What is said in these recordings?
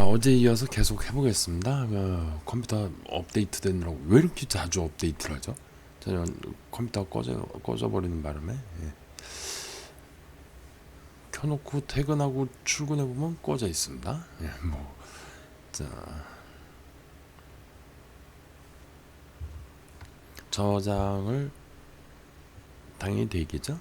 아, 어제 이어서 계속 해보겠습니다. 그 컴퓨터 업데이트 되느라고 왜 이렇게 자주 업데이트를 하죠? 저는 컴퓨터 꺼져 꺼져 버리는 바람에 예. 켜놓고 퇴근하고 출근해 보면 꺼져 있습니다. 예, 뭐 자. 저장을 당연히 돼 있겠죠?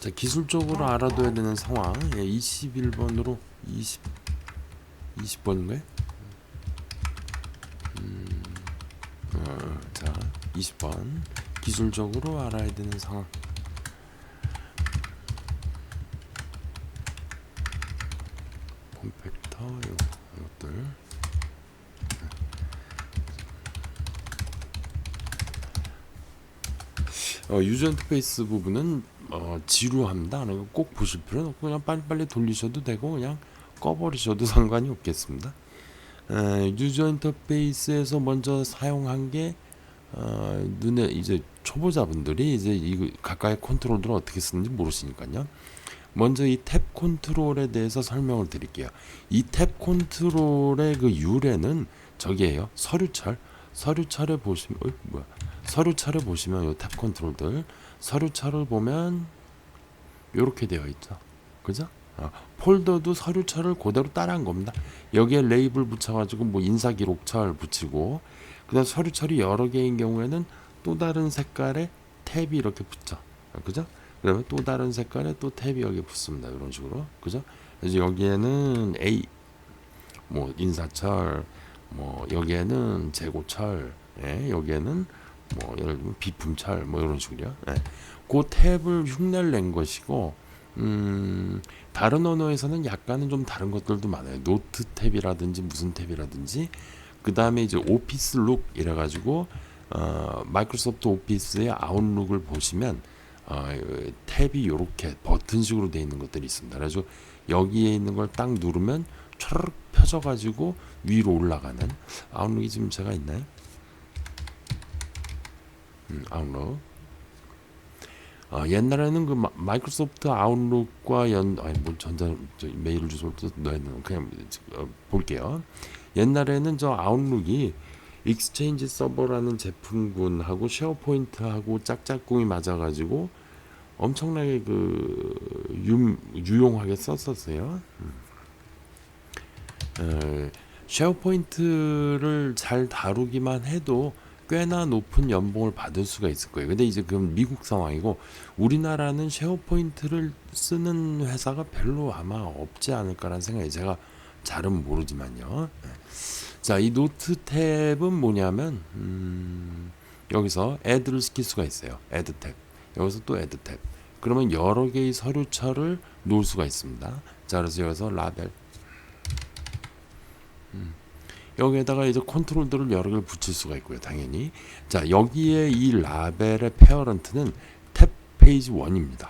자, 기술적으로 알아둬야 되는 상황. 예, 21번으로 20 20번인가요? 음, 어, 자, 20번. 기술적으로 알아야 되는 상황. 컴팩터 요 이것들. 어, 유저 인터페이스 부분은 어, 지루합니다. 꼭 보실 필요는 없고 그냥 빨리빨리 돌리셔도 되고 그냥 꺼버리셔도 상관이 없겠습니다. 에, 유저 인터페이스에서 먼저 사용한 게 어, 눈에 이제 초보자분들이 이제 이 가까이 컨트롤들을 어떻게 쓰는지 모르시니까요. 먼저 이 탭 컨트롤에 대해서 설명을 드릴게요. 이 탭 컨트롤의 그 유래는 저기에요. 서류철. 서류철에 보시면 어이, 뭐야? 서류철에 보시면 요탭 컨트롤들 서류철을 보면 이렇게 되어 있죠. 그죠? 어, 폴더도 서류철을 그대로 따라한 겁니다. 여기에 레이블 붙여가지고 뭐 인사기록철 붙이고 그다음 서류철이 여러 개인 경우에는 또 다른 색깔의 탭이 이렇게 붙죠. 어, 그죠? 그러면 또 다른 색깔의 또 탭이 여기 붙습니다. 이런 식으로. 그죠? 그래서 여기에는 A 뭐 인사철 뭐 여기에는 재고철 예, 여기에는 뭐 예를 들면 비품철 뭐 이런 식으로요. 예. 그 탭을 흉내를 낸 것이고 음, 다른 언어에서는 약간은 좀 다른 것들도 많아요. 노트 탭이라든지 무슨 탭이라든지 그 다음에 이제 오피스 룩 이래 가지고 어, 마이크로소프트 오피스의 아웃룩을 보시면 어, 탭이 이렇게 버튼식으로 되어 있는 것들이 있습니다. 그래서 여기에 있는 걸 딱 누르면 촤르륵 펴져 가지고 위로 올라가는 아웃룩이 지금 제가 있나요? 음, 아웃룩. 어, 옛날에는 그 마, 마이크로소프트 아웃룩과 연 아니 뭐 전자 저 메일 주소를 또 넣어야 되는 그냥 어, 볼게요. 옛날에는 저 아웃룩이 익스체인지 서버라는 제품군하고 쉐어포인트하고 짝짝꿍이 맞아가지고 엄청나게 그 유, 유용하게 썼었어요. 음. 에, 쉐어포인트를 잘 다루기만 해도 꽤나 높은 연봉을 받을 수가 있을 거예요. 근데 이제 그건 미국 상황이고 우리나라는 쉐어 포인트를 쓰는 회사가 별로 아마 없지 않을까라는 생각이 제가 잘은 모르지만요. 네. 자, 이 노트 탭은 뭐냐면 음, 여기서 애드를 시킬 수가 있어요. 애드 탭. 여기서 또 애드 탭. 그러면 여러 개의 서류처를 놓을 수가 있습니다. 자, 그래서 여기서 라벨 음. 여기에다가 이제 컨트롤들을 여러 개를 붙일 수가 있고요, 당연히. 자, 여기에 이 라벨의 페어런트는 탭 페이지 1입니다.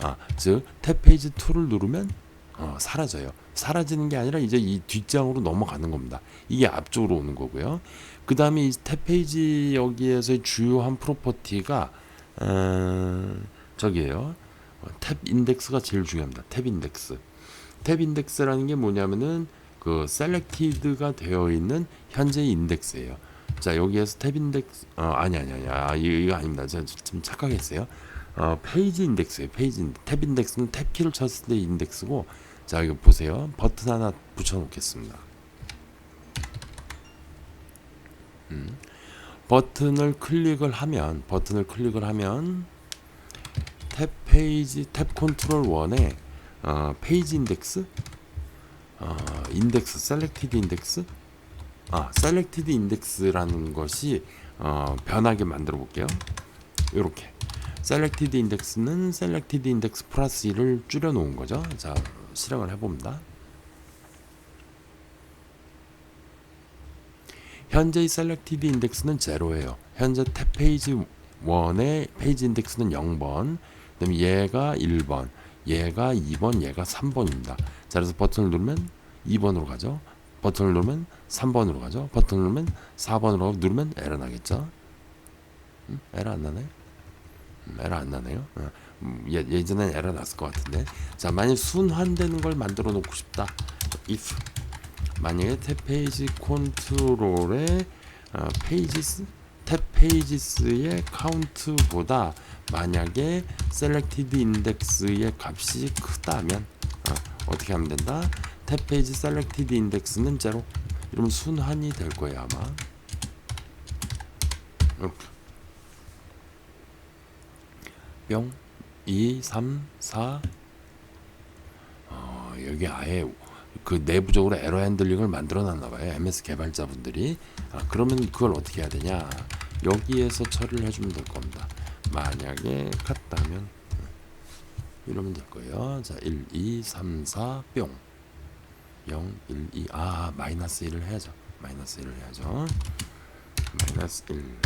아, 즉, 탭 페이지 2를 누르면 어, 사라져요. 사라지는 게 아니라 이제 이 뒷장으로 넘어가는 겁니다. 이게 앞쪽으로 오는 거고요. 그 다음에 이 탭 페이지 여기에서의 주요한 프로퍼티가, 어, 저기에요. 어, 탭 인덱스가 제일 중요합니다. 탭 인덱스. 탭 인덱스라는 게 뭐냐면은 그 셀렉티드가 되어 있는 현재 인덱스예요. 자 여기에서 탭 인덱스 어 아니 아니 아니 아 이거, 아닙니다. 제가 좀 착각했어요. 어 페이지 인덱스예요. 페이지 인덱스. 탭 인덱스는 탭 키를 쳤을 때 인덱스고 자 이거 보세요. 버튼 하나 붙여 놓겠습니다. 음. 버튼을 클릭을 하면 버튼을 클릭을 하면 탭 페이지 탭 컨트롤 1에 어, 페이지 인덱스 어, 인덱스 셀렉티드 인덱스 아 셀렉티드 인덱스라는 것이 어, 변하게 만들어 볼게요. 이렇게. 셀렉티드 인덱스는 셀렉티드 인덱스 플러스 1을 줄여 놓은 거죠. 자 실행을 해 봅니다. 현재의 셀렉티드 인덱스는 제로예요. 현재 탭 페이지 1의 페이지 인덱스는 0번 그다음에 얘가 1번 얘가 2번 얘가 3번입니다 자, 그래서 버튼을 누르면 2번으로 가죠. 버튼을 누르면 3번으로 가죠. 버튼을 누르면 4번으로 가고 누르면 에러 나겠죠. 음? 에러 안 나네? 음, 에러 안 나네요. 어. 음, 예, 예전엔 에러 났을 것 같은데 자 만약 순환되는 걸 만들어 놓고 싶다 if 만약에 탭 페이지 컨트롤의 어, 페이지스 탭 페이지스의 카운트보다 만약에 selected index의 값이 크다면 어, 어떻게 하면 된다? 탭 페이지 selected index는 제로. 이러면 순환이 될 거예요 아마. 뿅 2, 3, 4 어, 여기 아예 그 내부적으로 에러 핸들링을 만들어 놨나 봐요. MS 개발자분들이. 아, 그러면 그걸 어떻게 해야 되냐? 여기에서 처리를 해주면 될 겁니다. 만약에 같다면 이러면 될 거예요. 자, 1, 2, 3, 4, 뿅. 0, 1, 2, 아, 마이너스 1을 해야죠. 마이너스 1을 해야죠. 마이너스 1.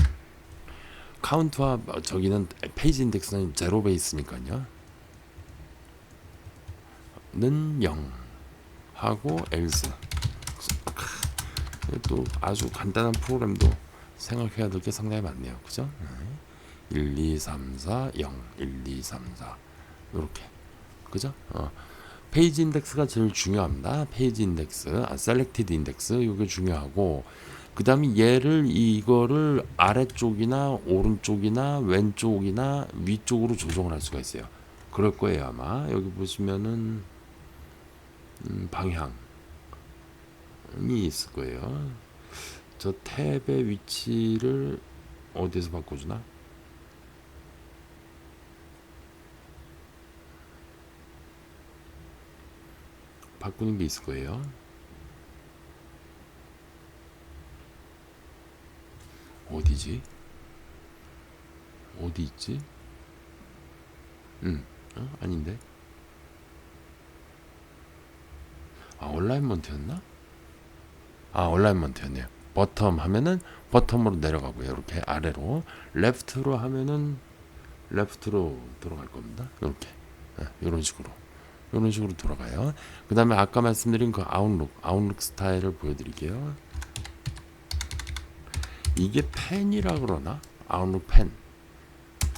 카운트와 저기는 페이지 인덱스는 제로 베이스니까요. 는 0 하고 else 또 아주 간단한 프로그램도 생각해야 될 게 상당히 많네요. 그죠? 1, 2, 3, 4, 0, 1, 2, 3, 4 이렇게 그죠? 어. 페이지 인덱스가 제일 중요합니다. 페이지 인덱스, 아, 셀렉티드 인덱스 이게 중요하고 그 다음에 얘를 이거를 아래쪽이나 오른쪽이나 왼쪽이나 위쪽으로 조정을 할 수가 있어요. 그럴 거예요 아마 여기 보시면은 음, 방향이 있을 거예요. 저 탭의 위치를 어디에서 바꿔주나? 바꾸는 게 있을 거예요. 어디지? 어디 있지? 음, 어? 아닌데. 아 온라인 몬트였나? 아 온라인 몬트였네요. 버텀 하면은 버텀으로 내려가고요. 이렇게 아래로 레프트로 하면은 레프트로 들어갈 겁니다. 이렇게 네, 이런 식으로 이런 식으로 돌아가요. 그 다음에 아까 말씀드린 그 아웃룩 아웃룩 스타일을 보여드릴게요. 이게 펜이라 그러나 아웃룩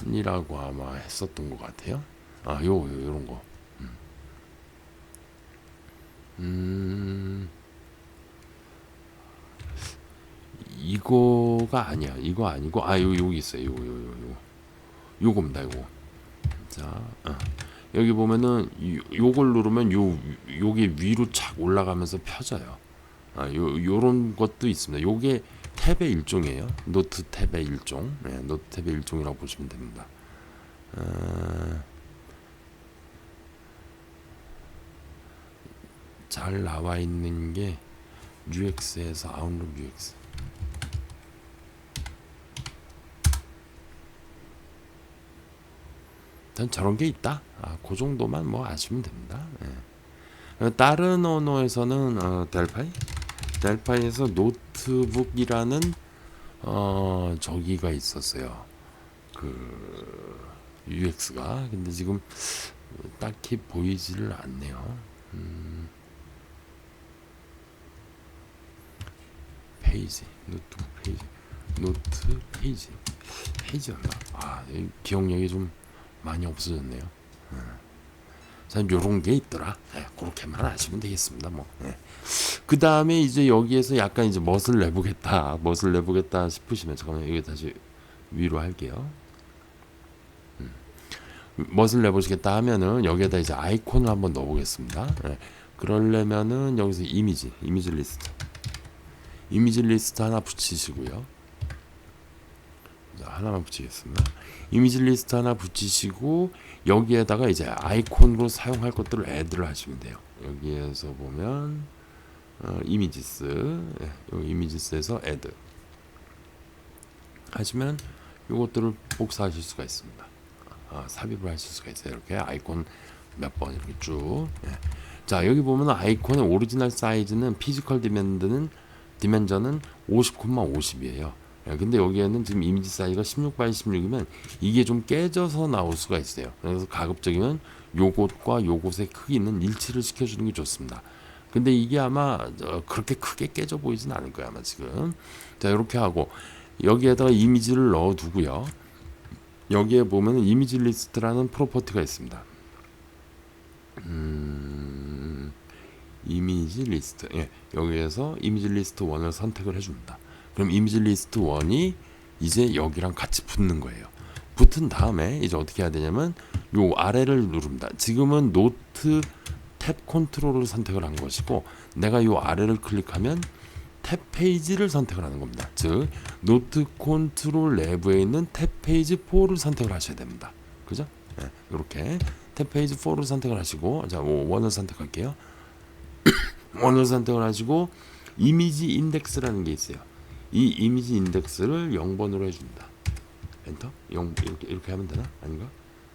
펜이라고 아마 했었던 것 같아요. 아, 요, 요 요런 거. 음. 음. 이거가 아니야. 이거 아니고 아, 요 여기 있어요. 요요요 요. 요겁니다. 요거. 자, 어. 여기 보면은 요, 요걸 누르면 요 요게 위로 착 올라가면서 펴져요. 아, 요 요런 것도 있습니다. 요게 탭의 일종이에요. 노트 탭의 일종. 네, 노트 탭의 일종이라고 보시면 됩니다. 어, 잘 나와 있는 게 UX에서 아웃룩 UX. 일단 저런 게 있다. 아, 그 정도만 뭐 아시면 됩니다. 예. 다른 언어에서는 어, 델파이, 델파이에서 노트북이라는 어 저기가 있었어요. 그 UX가 근데 지금 딱히 보이지를 않네요. 음, 페이지, 노트북 페이지, 노트 페이지, 페이지였나? 아, 이 기억력이 좀 많이 없어졌네요. 자, 요런 게 있더라. 네, 그렇게만 아시면 되겠습니다. 뭐. 네. 그 다음에 이제 여기에서 약간 이제 멋을 내보겠다, 멋을 내보겠다 싶으시면 잠깐만 여기 다시 위로 할게요. 음. 멋을 내보시겠다 하면은 여기에다 이제 아이콘을 한번 넣어보겠습니다. 네. 그러려면은 여기서 이미지, 이미지 리스트, 이미지 리스트 하나 붙이시고요. 자, 하나만 붙이겠습니다. 이미지 리스트 하나 붙이시고 여기에다가 이제 아이콘으로 사용할 것들을 애드를 하시면 돼요. 여기에서 보면 어, 이미지스, 예, 요 이미지스에서 애드 하시면 요것들을 복사하실 수가 있습니다. 아, 삽입을 하실 수가 있어요. 이렇게 아이콘 몇 번 이렇게 쭉. 예. 자 여기 보면 아이콘의 오리지널 사이즈는 피지컬 디멘드는 디멘전은 50,50이에요. 예, 근데 여기에는 지금 이미지 사이즈가 16 x 16이면 이게 좀 깨져서 나올 수가 있어요. 그래서 가급적이면 요것과 요것의 크기는 일치를 시켜주는 게 좋습니다. 근데 이게 아마 그렇게 크게 깨져 보이진 않을 거야 아마 지금. 자 이렇게 하고 여기에다가 이미지를 넣어 두고요. 여기에 보면 이미지 리스트라는 프로퍼티가 있습니다. 음, 이미지 리스트. 예, 여기에서 이미지 리스트 1을 선택을 해줍니다. 그럼 이미지 리스트 1이 이제 여기랑 같이 붙는 거예요. 붙은 다음에 이제 어떻게 해야 되냐면 요 아래를 누릅니다. 지금은 노트 탭 컨트롤을 선택을 한 것이고 내가 요 아래를 클릭하면 탭 페이지를 선택을 하는 겁니다. 즉 노트 컨트롤 내부에 있는 탭 페이지 4를 선택을 하셔야 됩니다. 그죠? 네, 이렇게 탭 페이지 4를 선택을 하시고 자, 뭐 원을 선택할게요. 원을 선택을 하시고 이미지 인덱스라는 게 있어요. 이 이미지 인덱스를 0번으로 해줍니다. 엔터 0 이렇게 이렇게 하면 되나 아닌가?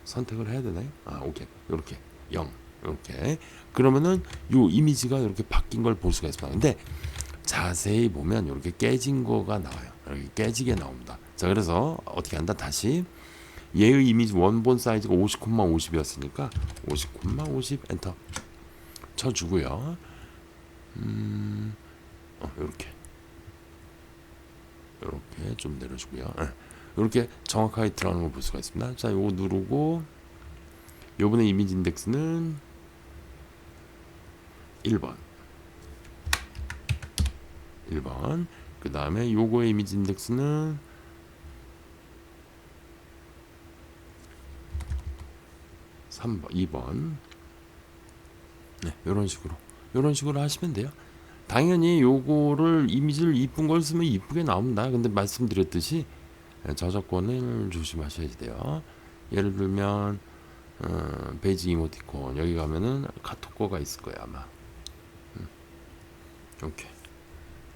선택을 해야 되나요? 아 오케이 이렇게 0 이렇게 그러면은 요 이미지가 이렇게 바뀐 걸 볼 수가 있습니다. 근데 자세히 보면 이렇게 깨진 거가 나와요. 이렇게 깨지게 나옵니다. 자 그래서 어떻게 한다 다시 얘의 이미지 원본 사이즈가 50, 50이었으니까 50, 50 엔터 쳐주고요. 음, 어, 이렇게 이렇게 좀 내려주고요. 예. 이렇게 정확하게 들어가는 걸 볼 수가 있습니다. 자, 요거 누르고 요번에 이미지 인덱스는 1번 1번 그 다음에 요거의 이미지 인덱스는 3번 2번 네, 이런 식으로 이런 식으로 하시면 돼요. 당연히 요거를 이미지를 이쁜 걸 쓰면 이쁘게 나옵니다. 근데 말씀드렸듯이 예, 저작권을 조심하셔야 돼요. 예를 들면 어, 베이지 이모티콘 여기 가면은 카톡 거가 있을 거야 아마. 음, 이렇게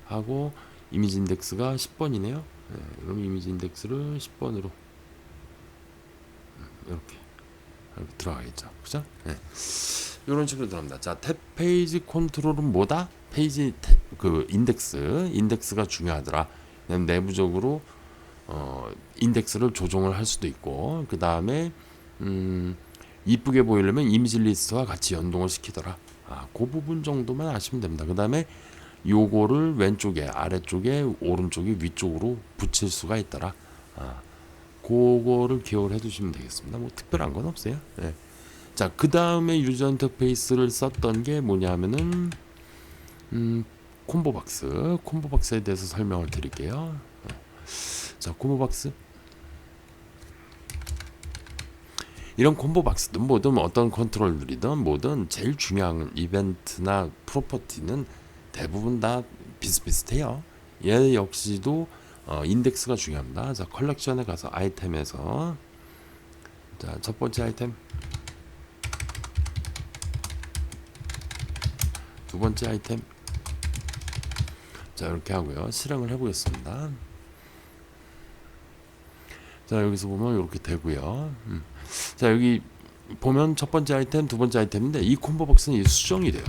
하고 이미지 인덱스가 10번이네요. 예, 그럼 이미지 인덱스를 10번으로 음, 이렇게, 이렇게 들어가겠죠. 그죠? 예. 이런 식으로 들어갑니다. 자, 탭 페이지 컨트롤은 뭐다? 페이지 탭, 그 인덱스, 인덱스가 중요하더라. 내부적으로 어, 인덱스를 조정을 할 수도 있고, 그 다음에 음, 이쁘게 보이려면 이미지 리스트와 같이 연동을 시키더라. 아, 그 부분 정도만 아시면 됩니다. 그 다음에 요거를 왼쪽에, 아래쪽에, 오른쪽에, 위쪽으로 붙일 수가 있더라. 아, 그거를 기억을 해두시면 되겠습니다. 뭐 특별한 건 없어요. 예. 자, 그 다음에 유저 인터페이스를 썼던 게 뭐냐면은 음, 콤보박스, 콤보박스에 대해서 설명을 드릴게요. 자, 콤보박스. 이런 콤보박스든 뭐든 어떤 컨트롤들이든 뭐든 제일 중요한 이벤트나 프로퍼티는 대부분 다 비슷비슷해요. 얘 역시도 어, 인덱스가 중요합니다. 자, 컬렉션에 가서 아이템에서 자, 첫 번째 아이템 두 번째 아이템. 자 이렇게 하고요. 실행을 해보겠습니다. 자 여기서 보면 이렇게 되고요. 음. 자 여기 보면 첫 번째 아이템 두 번째 아이템인데 이 콤보 박스는 이 수정이 돼요.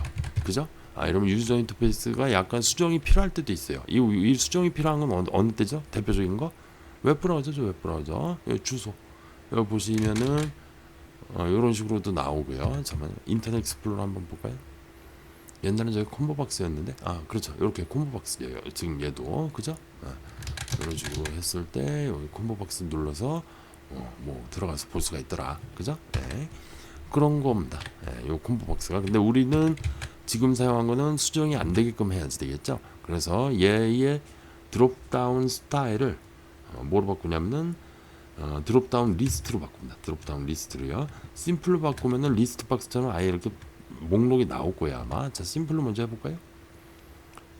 그죠? 아 이러면 유저 인터페이스가 약간 수정이 필요할 때도 있어요. 이, 이 수정이 필요한 건 어느, 어느 때죠? 대표적인 거? 웹브라우저죠 웹브라우저. 여기 주소. 여기 보시면은 어, 이런 식으로도 나오고요. 잠깐 인터넷 익스플로러 한번 볼까요 옛날에 저기 콤보박스였는데? 아 그렇죠. 이렇게 콤보박스예요 지금 얘도 그죠? 아, 이런 식으로 했을 때 여기 콤보박스 눌러서 어, 뭐 들어가서 볼 수가 있더라. 그죠? 네. 그런 겁니다. 네, 요 콤보박스가. 근데 우리는 지금 사용한 거는 수정이 안 되게끔 해야지 되겠죠? 그래서 얘의 드롭다운 스타일을 어, 뭐로 바꾸냐면은 어, 드롭다운 리스트로 바꿉니다. 드롭다운 리스트로요. 심플로 바꾸면은 리스트 박스처럼 아예 이렇게 목록이 나올 거야 아마. 자 심플로 먼저 해볼까요?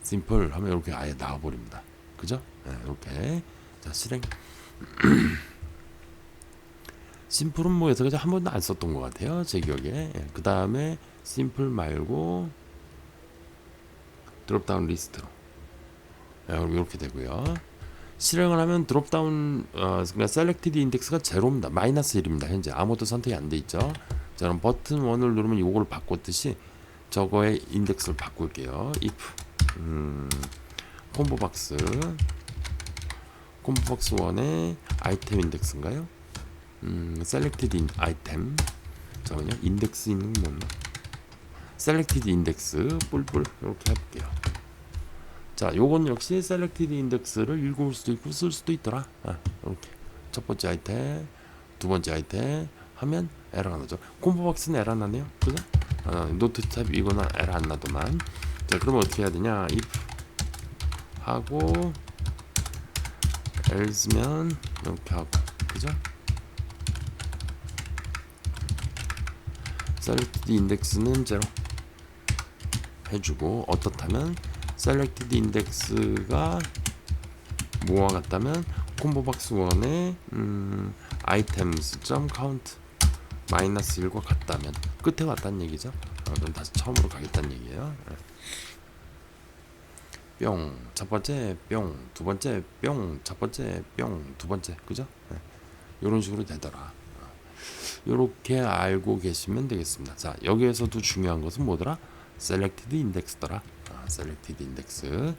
심플 하면 이렇게 아예 나와버립니다. 그죠? 네, 이렇게. 자 실행. 심플은 뭐 여태까지 한 번도 안 썼던 것 같아요 제 기억에. 예, 그 다음에 심플 말고 드롭다운 리스트로. 예, 이렇게 되고요. 실행을 하면 드롭다운 어, 그러니까 셀렉티드 인덱스가 제로입니다. 마이너스 1입니다 현재. 아무것도 선택이 안 돼 있죠 자 그럼 버튼 1을 누르면 이걸 바꿨듯이 저거의 인덱스를 바꿀게요. if. 음, 콤보 박스. 콤보 박스 1의 아이템 인덱스인가요? 음, 셀렉티드 인, 아이템 잠깐만요. 인덱스 있는 건 뭐나 셀렉티드 인덱스 뿔뿔. 이렇게 해볼게요. 자 요건 역시 셀렉티드 인덱스를 읽을 수도 있고 쓸 수도 있더라. 아, 이렇게. 첫 번째 아이템 두 번째 아이템 하면 에러가 나죠. 콤보박스는 에러 나네요. 그죠? 어, 노트 탭 이거는 에러 안 나더만. 자, 그러면 어떻게 해야 되냐? if 하고 else면 이렇게 하고 그죠? selected index는 제로 해주고 어떻다면 selected index가 뭐와 같다면 콤보박스 1의 음, items count 마이너스 1과 같다면 끝에 왔다는 얘기죠. 어, 그럼 다시 처음으로 가겠다는 얘기예요. 예. 뿅, 첫 번째 뿅, 두 번째 뿅, 첫 번째 뿅, 두 번째 그죠? 이런 식으로 되더라. 이렇게 알고 계시면 되겠습니다. 자 여기에서도 중요한 것은 뭐더라? selected index더라. 아, selected.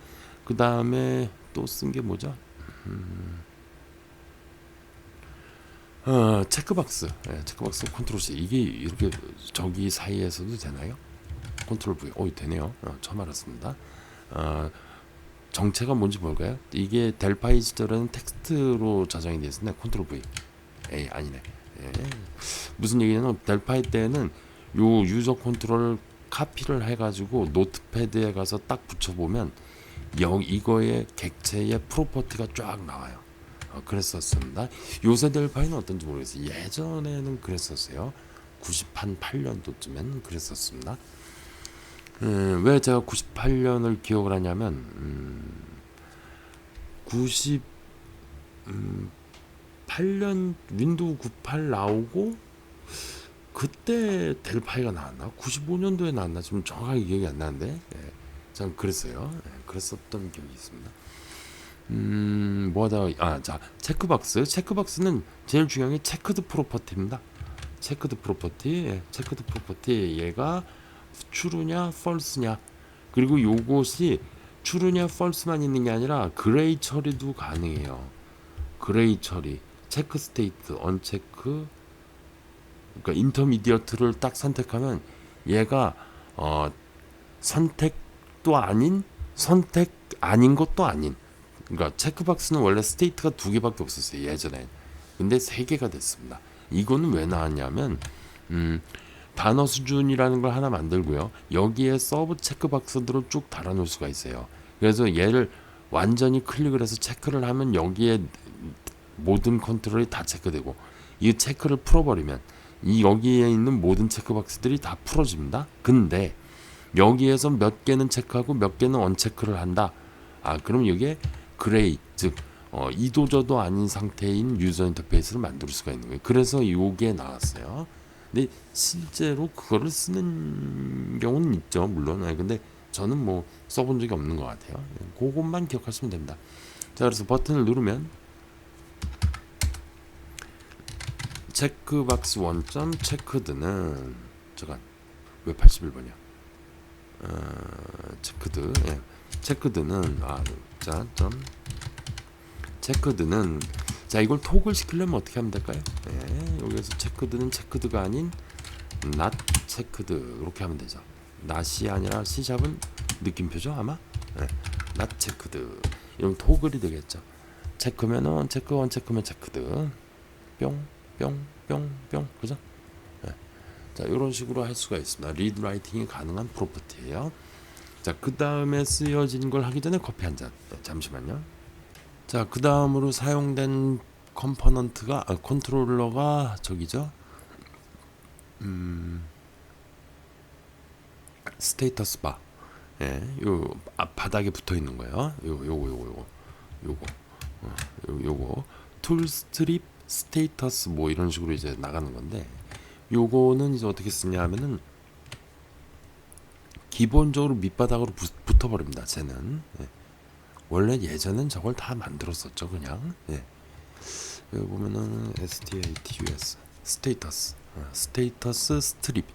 그 다음에 또 쓴 게 뭐죠? 음. 어, 체크박스. 예, 체크박스 컨트롤 C. 이게 이렇게 저기 사이에서도 되나요? 컨트롤 V. 오, 되네요. 어, 처음 알았습니다. 어, 정체가 뭔지 볼까요? 이게 델파이 시절에는 텍스트로 저장이 있었네. 컨트롤 V. 에이, 아니네. 예. 무슨 얘기냐면 델파이 때는 요 유저 컨트롤 카피를 해가지고 노트패드에 가서 딱 붙여보면 여 이거의 객체의 프로퍼티가 쫙 나와요. 어, 그랬었습니다. 요새 델파이는 어떤지 모르겠어요. 예전에는 그랬었어요. 90한 8년도쯤엔 그랬었습니다. 음, 왜 제가 98년을 기억을 하냐면 음, 90 음, 8년 윈도우 98 나오고 그때 델파이가 나왔나? 95년도에 나왔나? 지금 정확하게 기억이 안 나는데 예, 전 그랬어요. 예, 그랬었던 기억이 있습니다. 음, 뭐 하다 아, 자, 체크박스. 체크박스는 제일 중요한 게 체크드 프로퍼티입니다. 체크드 프로퍼티. 예, 체크드 프로퍼티 얘가 true냐 false냐. 그리고 요것이 true냐 false만 있는 게 아니라 그레이 처리도 가능해요. 그레이 처리. 체크 스테이트, 언체크 그러니까 인터미디어트를 딱 선택하면 얘가 어, 선택도 아닌 선택 아닌 것도 아닌 그러니까 체크박스는 원래 스테이트가 두 개밖에 없었어요 예전에 근데 세 개가 됐습니다 이거는 왜 나왔냐면 음, 단어 수준이라는 걸 하나 만들고요 여기에 서브 체크박스들을 쭉 달아놓을 수가 있어요 그래서 얘를 완전히 클릭을 해서 체크를 하면 여기에 모든 컨트롤이 다 체크되고 이 체크를 풀어버리면 이 여기에 있는 모든 체크박스들이 다 풀어집니다. 근데 여기에서 몇 개는 체크하고 몇 개는 언체크를 한다. 아 그럼 이게 그레이 즉 어, 이도저도 아닌 상태인 유저 인터페이스를 만들 수가 있는 거예요. 그래서 이게 나왔어요. 근데 실제로 그거를 쓰는 경우는 있죠, 물론. 아, 근데 저는 뭐 써본 적이 없는 것 같아요. 그것만 기억하시면 됩니다. 자, 그래서 버튼을 누르면 체크박스 원점 체크드는 잠깐 왜 81번이야? 어, 체크드 예. 체크드는 아 자 점 체크드는 자 이걸 톡을 시키려면 어떻게 하면 될까요? 예, 여기서 체크드는 체크드가 아닌 not 체크드 이렇게 하면 되죠. not이 아니라 C샵은 느낌표죠 아마? 예, not 체크드 이런 토글이 되겠죠. 체크면은 체크 원 체크면 체크드 뿅 뿅뿅뿅 그죠? 네. 자 이런 식으로 할 수가 있습니다. 리드 라이팅이 가능한 프로퍼티예요. 자 그 다음에 쓰여진 걸 하기 전에 커피 한 잔. 네, 잠시만요. 자 그 다음으로 사용된 컴포넌트가 아, 컨트롤러가 저기죠. 음 스테이터스 바. 예, 요 앞 바닥에 붙어 있는 거예요. 요 요거 요거 요거 요거 어, 요, 요거 툴 스트립 스테이터스 뭐 이런 식으로 이제 나가는 건데 요거는 이제 어떻게 쓰냐 하면은 기본적으로 밑바닥으로 부, 붙어 버립니다. 쟤는 예. 원래 예전엔 저걸 다 만들었었죠 그냥 예. 여기 보면은 status 스테이터스 어, 스테이터스 스트립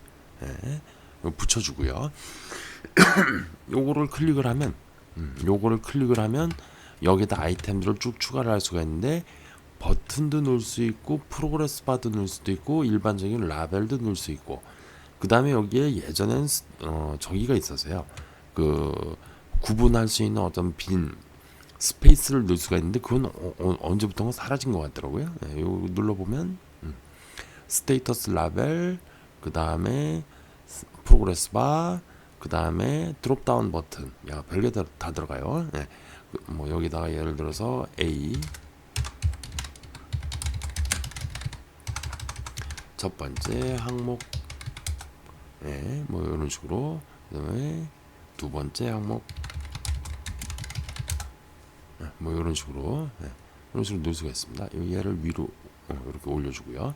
예. 붙여주고요. 요거를 클릭을 하면 음, 요거를 클릭을 하면 여기다 아이템들을 쭉 추가를 할 수가 있는데 버튼도 넣을 수 있고 프로그레스 바도 넣을 수도 있고 일반적인 라벨도 넣을 수 있고 그 다음에 여기에 예전엔 스- 어, 저기가 있었어요 그 구분할 수 있는 어떤 빈 스페이스를 넣을 수가 있는데 그건 어, 어, 언제부턴가 사라진 것 같더라고요 네, 요 눌러보면 음. 스테이터스 라벨, 그 다음에 프로그레스 바, 그 다음에 드롭 다운 버튼. 야, 별게 다, 다 들어가요. 예. 그, 뭐 여기다가 예를 들어서 A 첫 번째 항목 예, 뭐 이런 식으로. 그다음에 두 번째 항목. 예, 뭐 이런 식으로. 예, 이런 식으로 넣을 수가 있습니다. 이 얘를 위로 어, 이렇게 올려주고요.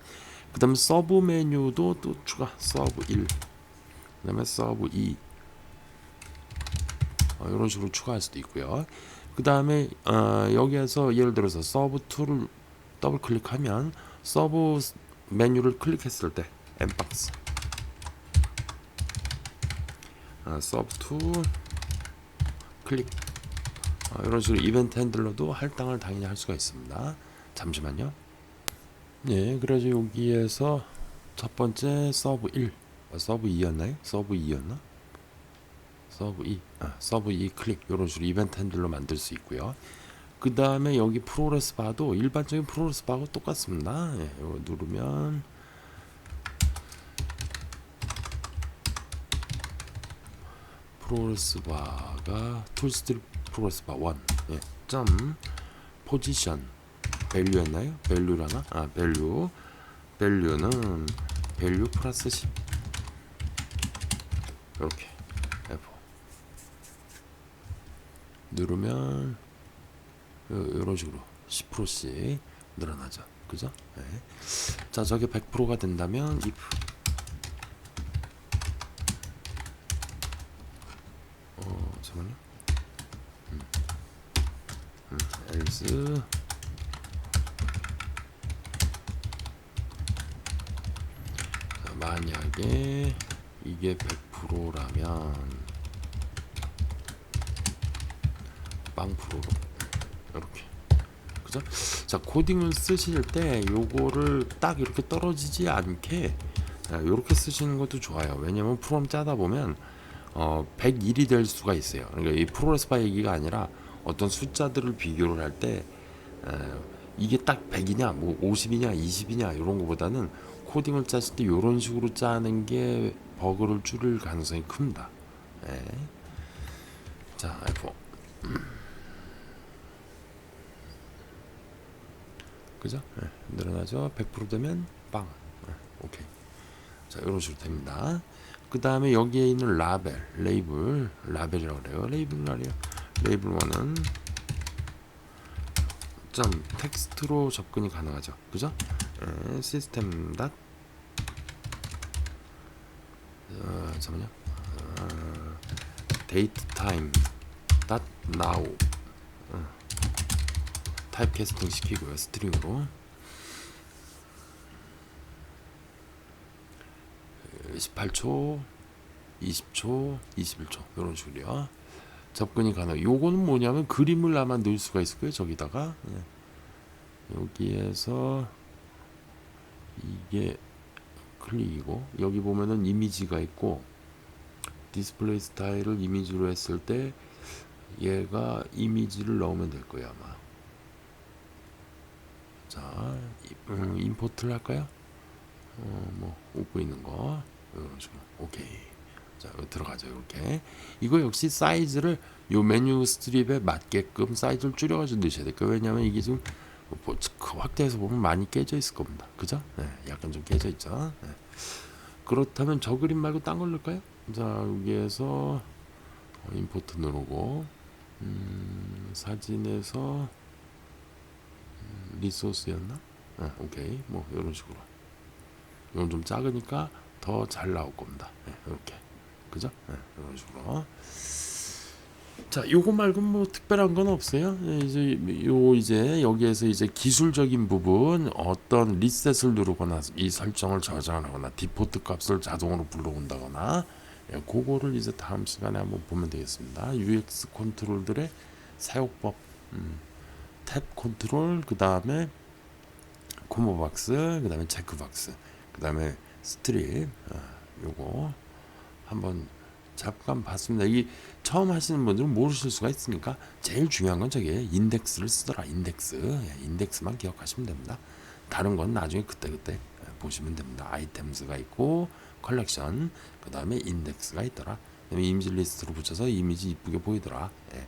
그다음에 서브 메뉴도 또 추가. 서브 1 그다음에 서브 2 어, 이런 식으로 추가할 수도 있고요. 그 다음에 어, 여기에서 예를 들어서 서브 2를 더블 클릭하면 서브 메뉴를 클릭했을 때 엠박스 아, 서브 2 클릭 어, 이런 식으로 이벤트 핸들러도 할당을 당연히 할 수가 있습니다. 잠시만요. 네, 그래서 여기에서 첫 번째 서브 1, 아, 서브 2였나요? 서브 2였나? 서브 2, 아, 서브 2 클릭 이런 식으로 이벤트 핸들러 만들 수 있고요. 그 다음에 여기 프로그레스 바도 일반적인 프로그레스 바하고 똑같습니다. 예, 이거 누르면 프로그레스 바가 툴스트립 프로그레스 바 1, 예, 점 포지션 밸류였나요? 밸류라나? 아, 밸류 밸류는 밸류 플러스 10 이렇게 F 누르면 이런 식으로 10%씩 늘어나죠. 그죠? 네. 자, 저게 100%가 된다면 if 어, 잠깐만요. 음. 음, else 자, 만약에 이게 100%라면 빵 프로로 이렇게 그죠? 자 코딩을 쓰실 때 요거를 딱 이렇게 떨어지지 않게 이렇게 쓰시는 것도 좋아요. 왜냐면 프롬 짜다 보면 어 101이 될 수가 있어요. 그러니까 이 프로레스 바 얘기가 아니라 어떤 숫자들을 비교를 할 때 이게 딱 100이냐, 뭐 50이냐, 20이냐 이런 거보다는 코딩을 짰을 때 이런 식으로 짜는 게 버그를 줄일 가능성이 큽니다. 예. 자, F4. 그죠? 예, 늘어나죠. 100% 되면 빵. 예, 오케이. 자, 이런 식으로 됩니다. 그 다음에 여기에 있는 라벨, 레이블, 라벨이라고 그래요. 레이블이라고 그래요. 레이블 1은 점 텍스트로 접근이 가능하죠. 그죠? 예, 시스템 닷 어, 잠깐만요. 어, 데이트 타임 닷 나우 타입 캐스팅 시키고요 스트링으로 18초 20초 21초 이런 식으로요. 접근이 가능 요거는 뭐냐면 그림을 아마 넣을 수가 있을 거예요 저기다가. 예. 여기에서 이게 클릭이고 여기 보면은 이미지가 있고 디스플레이 스타일을 이미지로 했을 때 얘가 이미지를 넣으면 될 거예요 아마. 자, 음, 임포트를 할까요? 어, 뭐 웃고 있는 거 식으로 오케이. 자, 들어가죠 이렇게. 이거 역시 사이즈를 요 메뉴 스트립에 맞게끔 사이즈를 줄여가지고 넣으셔야 돼요. 왜냐하면 이게 지금 뭐, 확대해서 보면 많이 깨져 있을 겁니다. 그죠? 네, 약간 좀 깨져 있죠. 네. 그렇다면 저 그림 말고 딴 걸 넣을까요? 자, 여기에서 어, 임포트 누르고 음, 사진에서 리소스였나? 네, 오케이 뭐 이런 식으로 이건 좀 작으니까 더 잘 나올 겁니다. 네, 이렇게 그죠? 네, 이런 식으로 자 요거 말고 뭐 특별한 건 없어요. 네, 이제 요 이제 여기에서 이제 기술적인 부분 어떤 리셋을 누르거나 이 설정을 저장하거나 디포트 값을 자동으로 불러온다거나 예, 그거를 이제 다음 시간에 한번 보면 되겠습니다. UX 컨트롤들의 사용법. 음. 탭 컨트롤 그 다음에 콤보 박스 그 다음에 체크 박스 그 다음에 스트립 아, 요거 한번 잠깐 봤습니다. 이 처음 하시는 분들은 모르실 수가 있으니까 제일 중요한 건 저게 인덱스를 쓰더라 인덱스 예, 인덱스만 기억하시면 됩니다. 다른 건 나중에 그때 그때 보시면 됩니다. 아이템스가 있고 컬렉션 그 다음에 인덱스가 있더라. 이미지 리스트로 붙여서 이미지 이쁘게 보이더라. 예.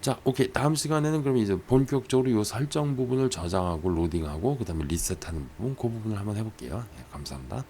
자, 오케이. 다음 시간에는 그럼 이제 본격적으로 이 설정 부분을 저장하고 로딩하고 그다음에 리셋하는 부분 그 부분을 한번 해 볼게요. 예, 감사합니다.